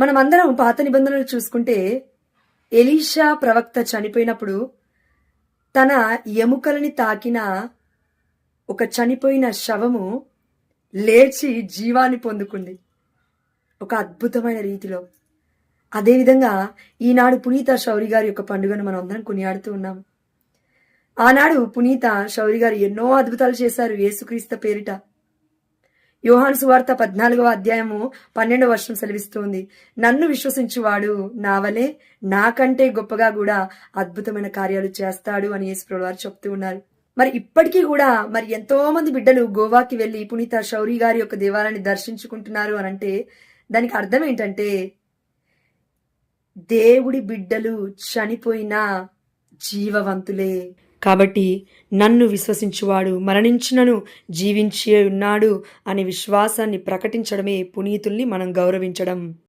మనం అందరం పాత నిబంధనలు చూసుకుంటే ఎలీషా ప్రవక్త చనిపోయినప్పుడు తన ఎముకలని తాకిన ఒక చనిపోయిన శవము లేచి జీవాన్ని పొందుకుంది. ఒక అద్భుతమైన రీతిలో. అదేవిధంగా ఈనాడు పునీత శౌరి గారి యొక్క పండుగను మనం అందరం కొనియాడుతూ ఉన్నాం. ఆనాడు పునీత శౌరి గారు ఎన్నో అద్భుతాలు చేశారు యేసుక్రీస్తు పేరిట. యోహాను సువార్త పద్నాలుగవ అధ్యాయము పన్నెండవ వర్షం సెలవిస్తుంది. నన్ను విశ్వసించువాడు నా వలె నాకంటే గొప్పగా కూడా అద్భుతమైన కార్యాలు చేస్తాడు అని యేసుప్రభు వారు చెప్తూ ఉన్నారు. మరి ఇప్పటికీ కూడా మరి ఎంతో మంది బిడ్డలు గోవాకి వెళ్ళి పునీత శౌరి గారి యొక్క దేవాలయాన్ని దర్శించుకుంటున్నారు అని అంటే దానికి అర్థం ఏంటంటే దేవుడి బిడ్డలు చనిపోయినా జీవవంతులే. కాబట్టి నన్ను విశ్వసించువాడు మరణించినను జీవించి ఉన్నాడు అనే విశ్వాసాన్ని ప్రకటించడమే పునీతుల్ని మనం గౌరవించడం.